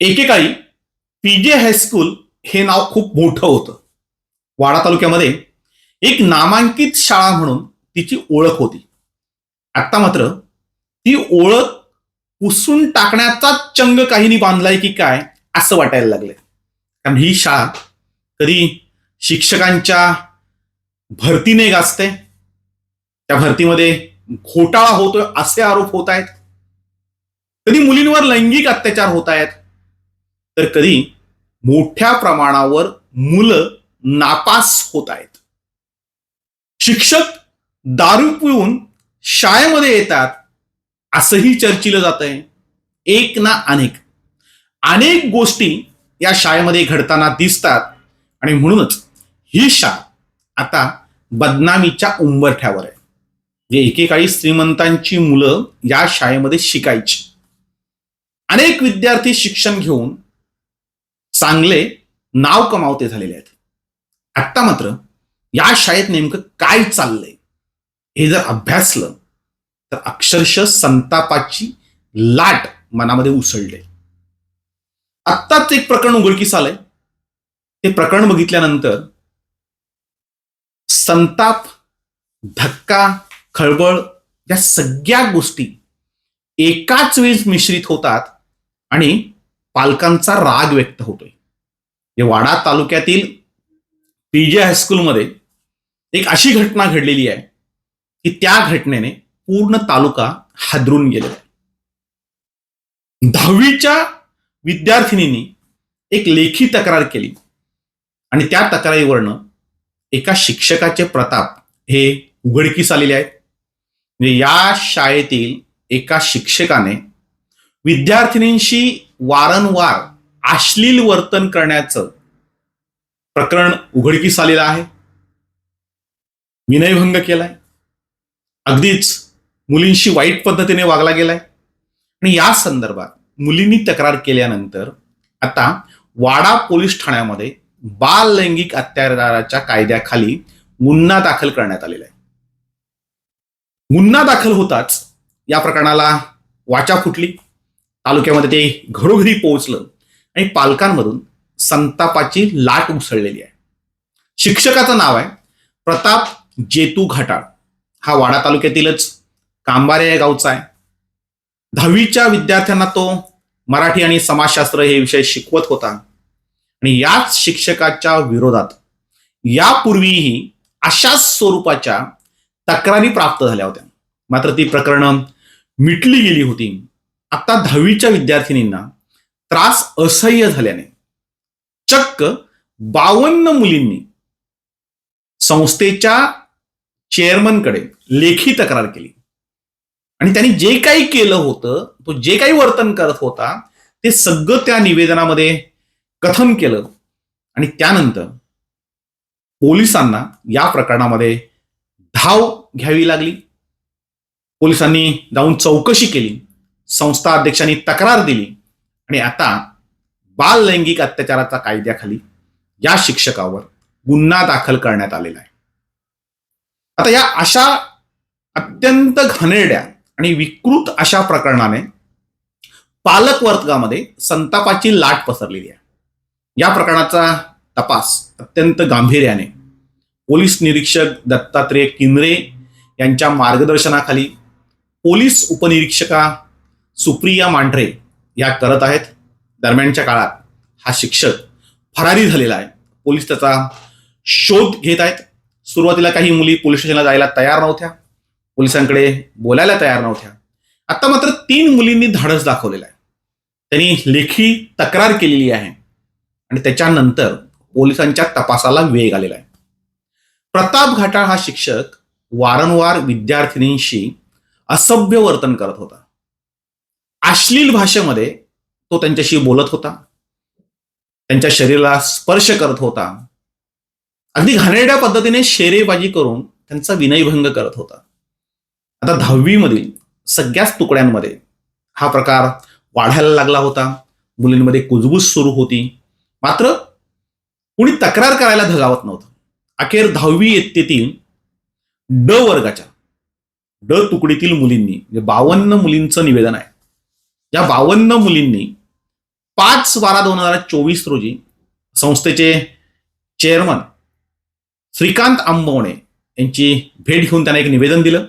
एकेकाळी PJ high school हे नाव खूप मोठं होतं. वाडा तालुक्यामध्ये एक नामांकित शाळा म्हणून तिची ओळख होती. आता मात्र ती ओळख पुसून टाकण्याचा चंग काहींनी बांधलाय की काय असं वाटायला लागलंय. कारण ही शाळा कधी शिक्षकांच्या भरतीने गाजते त्या भरतीमध्ये घोटाळा होतोय असे आरोप होत आहेत. कधी मुलींवर लैंगिक अत्याचार होत आहेत तर कधी मोठ्या प्रमाणावर मुलं नापास होत आहेत. शिक्षक दारू पिऊन शाळेमध्ये येतात असंही चर्चिलं जात आहे एक ना अनेक. अनेक गोष्टी या शाळेमध्ये घडताना दिसतात आणि म्हणूनच ही शाळा आता बदनामीच्या उंबरठ्यावर आहे. जे एकेकाळी श्रीमंतांची मुलं या शाळेमध्ये शिकायची. अनेक विद्यार्थी शिक्षण घेऊन चांगले नाव कमावते झालेले आहेत. आत्ता मात्र या शाळेत नेमकं काय चाललंय हे जर अभ्यासलं तर अक्षरशः संतापाची लाट मनामध्ये उसळले. आत्ताच एक प्रकरण उघडकीस आलंय. ते प्रकरण बघितल्यानंतर संताप धक्का खळबळ या सगळ्या गोष्टी एकाच वेळेस मिश्रित होतात आणि पालकांचा राग व्यक्त होतोय. हे वाडा तालुक्यातील पीजे हायस्कूलमध्ये एक अशी घटना घडलेली आहे की त्या घटनेने पूर्ण तालुका हादरून गेलेला आहे दहावीच्या विद्यार्थिनींनी एक लेखी तक्रार केली आणि त्या तक्रारीवरनं एका शिक्षकाचे प्रताप हे उघडकीस आलेले आहेत. म्हणजे या शाळेतील एका शिक्षकाने विद्यार्थिनींशी वारंवार अश्लील वर्तन करण्याचं प्रकरण उघडकीस आलेलं आहे. विनयभंग केलाय. अगदीच मुलींशी वाईट पद्धतीने वागला गेलाय. आणि या संदर्भात मुलींनी तक्रार केल्यानंतर आता वाडा पोलीस ठाण्यामध्ये बाल लैंगिक अत्याचाराच्या कायद्याखाली गुन्हा दाखल करण्यात आलेला आहे. गुन्हा दाखल होताच या प्रकरणाला वाचा फुटली. तालुक्यामध्ये ते घरोघरी पोहोचलं. आणि पालकांमधून संतापाची लाट उसळलेली आहे. शिक्षकाचं नाव आहे प्रताप जेतू घाटाळ. हा वाडा तालुक्यातीलच कांबारे या गावचा आहे. दहावीच्या विद्यार्थ्यांना तो मराठी आणि समाजशास्त्र हे विषय शिकवत होता. आणि याच शिक्षकाच्या विरोधात यापूर्वीही अशाच स्वरूपाच्या तक्रारी प्राप्त झाल्या होत्या. मात्र ती प्रकरणं मिटली गेली होती. आता दहावीच्या विद्यार्थिनींना त्रास असह्य झाल्याने. चक्क बावन्न मुलींनी संस्थेच्या चेअरमनकडे लेखी तक्रार केली. आणि त्यांनी जे काही केलं होतं तो जे काही वर्तन करत होता ते सगळं त्या निवेदनामध्ये कथन केलं. आणि त्यानंतर पोलिसांना या प्रकरणामध्ये धाव घ्यावी लागली. पोलिसांनी जाऊन चौकशी केली. संस्था अध्यक्षांनी तक्रार दिली. आणि आता बाल लैंगिक अत्याचाराच्या कायद्याखाली या शिक्षकावर गुन्हा दाखल करण्यात आलेला आहे. आता या अशा अत्यंत घाणेरड्या आणि विकृत अशा प्रकरणाने पालक वर्गामध्ये संतापाची लाट पसरलेली आहे. या प्रकरणाचा तपास अत्यंत गांभीर्याने पोलीस निरीक्षक दत्तात्रेय किनरे यांच्या मार्गदर्शनाखाली पोलीस उपनिरीक्षका सुप्रिया मांढरे या करत आहेत. दरम्यानच्या काळात हा शिक्षक फरारी झालेला आहे. पोलीस त्याचा शोध घेत आहेत. सुरुवातीला काही मुली पोलीस स्टेशनला जायला तयार नव्हत्या. पोलिसांकडे बोलायला तयार नव्हत्या. आता मात्र तीन मुलींनी धाडस दाखवलेलं आहे. त्यांनी लेखी तक्रार केलेली आहे. आणि त्याच्यानंतर पोलिसांच्या तपासाला वेग आलेला आहे. प्रताप घाटाळ हा शिक्षक वारंवार विद्यार्थिनींशी असभ्य वर्तन करत होता. अश्लील भाषेमध्ये तो त्यांच्याशी बोलत होता. त्यांच्या शरीराला स्पर्श करत होता. अगदी घाणेरड्या पद्धतीने शेरेबाजी करून त्यांचा विनयभंग करत होता. आता दहावीमधील सगळ्याच तुकड्यांमध्ये हा प्रकार वाढायला लागला होता. मुलींमध्ये कुजबूज सुरू होती. मात्र कुणी तक्रार करायला धगावत नव्हतं. अखेर दहावी येतेतील ड वर्गाच्या ड तुकडीतील मुलींनी म्हणजे बावन्न मुलींचं निवेदन आहे या बावन्न मुलींनी पाच बारा दोन हजार चोवीस रोजी संस्थेचे चेअरमन श्रीकांत आंबवणे यांची भेट घेऊन त्यांना एक निवेदन दिलं.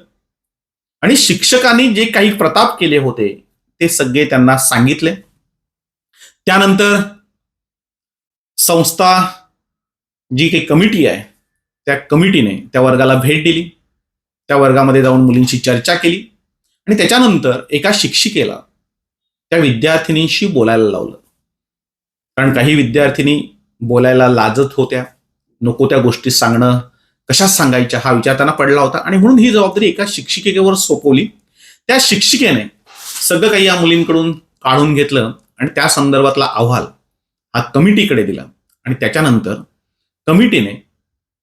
आणि शिक्षकांनी जे काही प्रताप केले होते ते सगळे त्यांना सांगितले. त्यानंतर संस्था जी काही कमिटी आहे त्या कमिटीने त्या वर्गाला भेट दिली. त्या वर्गामध्ये जाऊन मुलींशी चर्चा केली. आणि त्याच्यानंतर एका शिक्षिकेला त्या विद्यार्थिनींशी बोलायला लावलं. कारण काही विद्यार्थिनी बोलायला लाजत होत्या. नको त्या गोष्टी सांगणं. कशा सांगायच्या? हा विचार त्यांना पडला होता. आणि म्हणून ही जबाबदारी एका शिक्षिकेवर सोपवली. त्या शिक्षिकेने सगळं काही या मुलींकडून काढून घेतलं आणि त्या संदर्भातला अहवाल हा कमिटीकडे दिला. आणि त्याच्यानंतर कमिटीने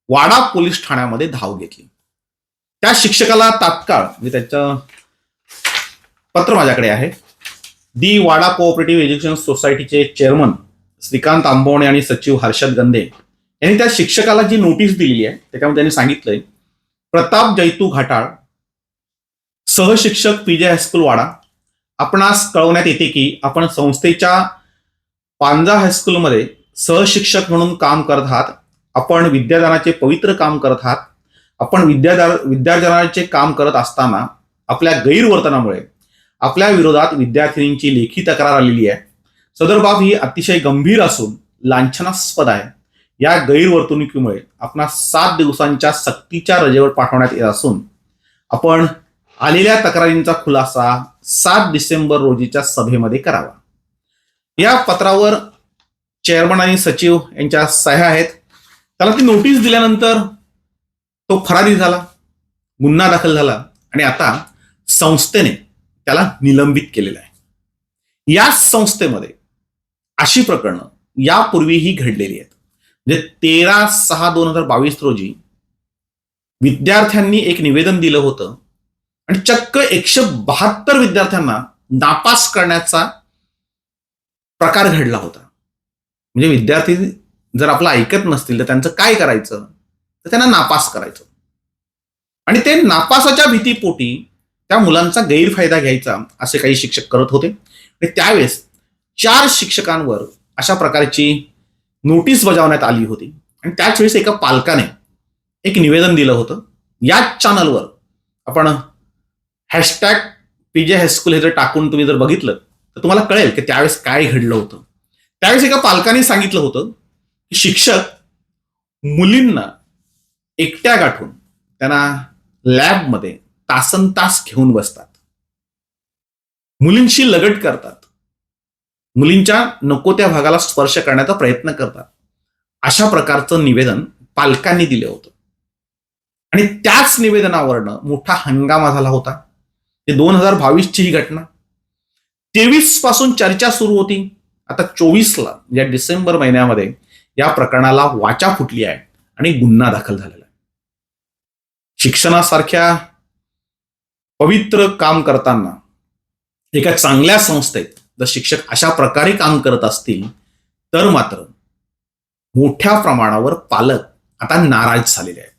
वाडा पोलीस ठाण्यामध्ये धाव घेतली. त्या शिक्षकाला तात्काळ म्हणजे त्याचं पत्र माझ्याकडे आहे. दी वाडा कोऑपरेटिव्ह एज्युकेशन सोसायटीचे चेअरमन श्रीकांत आंबवणे आणि सचिव हर्षद गंदे यांनी त्या शिक्षकाला जी नोटीस दिलेली आहे त्याच्यामध्ये त्यांनी सांगितलंय प्रताप जैतू घाटाळ सहशिक्षक पीजे हायस्कूल वाडा आपणास कळवण्यात येते की आपण संस्थेच्या पांजा हायस्कूलमध्ये सहशिक्षक म्हणून काम करत आहात आपण विद्यादानाचे पवित्र काम करत आहात आपण विद्यादार विद्यार्जनाचे काम करत असताना आपल्या गैरवर्तनामुळे आपल्या विरोधात विद्यार्थिनींची लेखी तक्रार आलेली आहे. सदर बाब ही अतिशय गंभीर असून लांछनास्पद आहे. या गैरवर्तणुकीमुळे आपण सात दिवसांच्या सक्तीच्या रजेवर पाठवण्यात येत असून आपण आलेल्या तक्रारींचा खुलासा सात डिसेंबर रोजीच्या सभेमध्ये करावा. या पत्रावर चेअरमन आणि सचिव यांच्या सह्या आहेत. त्याला ती नोटीस दिल्यानंतर तो फरारी झाला गुन्हा दाखल झाला आणि आता संस्थेने त्याला निलंबित केलेलं आहे. या संस्थेमध्ये अशी प्रकरणं यापूर्वीही घडलेली आहेत. म्हणजे तेरा सहा दोन हजार बावीस रोजी विद्यार्थ्यांनी एक निवेदन दिलं होतं आणि चक्क एकशे बहात्तर विद्यार्थ्यांना नापास करण्याचा प्रकार घडला होता. म्हणजे विद्यार्थी जर आपलं ऐकत नसतील तर त्यांचं काय करायचं? तर त्यांना नापास करायचं. आणि ते नापासाच्या भीतीपोटी त्या मुलांचा गैरफायदा घ्यायचा असे काही शिक्षक करत होते. आणि त्यावेळेस चार शिक्षकांवर अशा प्रकारची नोटीस बजावण्यात आली होती. आणि त्याच वेळेस एका पालकाने एक निवेदन दिलं होतं. याच चॅनलवर आपण हॅशटॅग पीजे हायस्कूल हे जर टाकून तुम्ही जर बघितलं तर तुम्हाला कळेल की त्यावेळेस काय घडलं होतं. त्यावेळेस एका पालकाने सांगितलं होतं की शिक्षक मुलींना एकट्या गाठून त्यांना लॅबमध्ये तासन तास घेऊन बसतात. मुलींशी लगट करतात. मुलींच्या नको त्या भागाला स्पर्श करण्याचा प्रयत्न करतात. अशा प्रकारचं निवेदन पालकांनी दिलं होतं. आणि त्याच निवेदनावरनं मोठा हंगामा झाला होता. ते दोन हजार बावीसची ही घटना. तेवीसपासून चर्चा सुरू होती. आता चोवीसला या डिसेंबर महिन्यामध्ये या प्रकरणाला वाचा फुटली आहे आणि गुन्हा दाखल झालेला आहे. शिक्षणासारख्या पवित्र काम करताना एका चांगल्या संस्थेत जर शिक्षक अशा प्रकारे काम करत असतील तर मात्र मोठ्या प्रमाणावर पालक आता नाराज झालेले आहेत.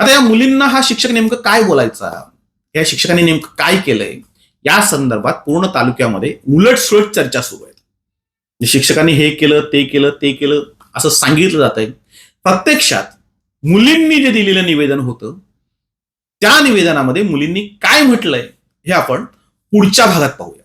आता या मुलींना हा शिक्षक नेमकं काय बोलायचा? या शिक्षकांनी नेमकं काय केलंय? या संदर्भात पूर्ण तालुक्यामध्ये उलटसुलट चर्चा सुरू आहेत. शिक्षकांनी हे केलं ते केलं ते केलं असं सांगितलं जात आहे प्रत्यक्षात मुलींनी जे दिलेलं निवेदन होतं त्या निवेदनामध्ये मुलींनी काय म्हटलंय हे आपण पुढच्या भागात पाहूया.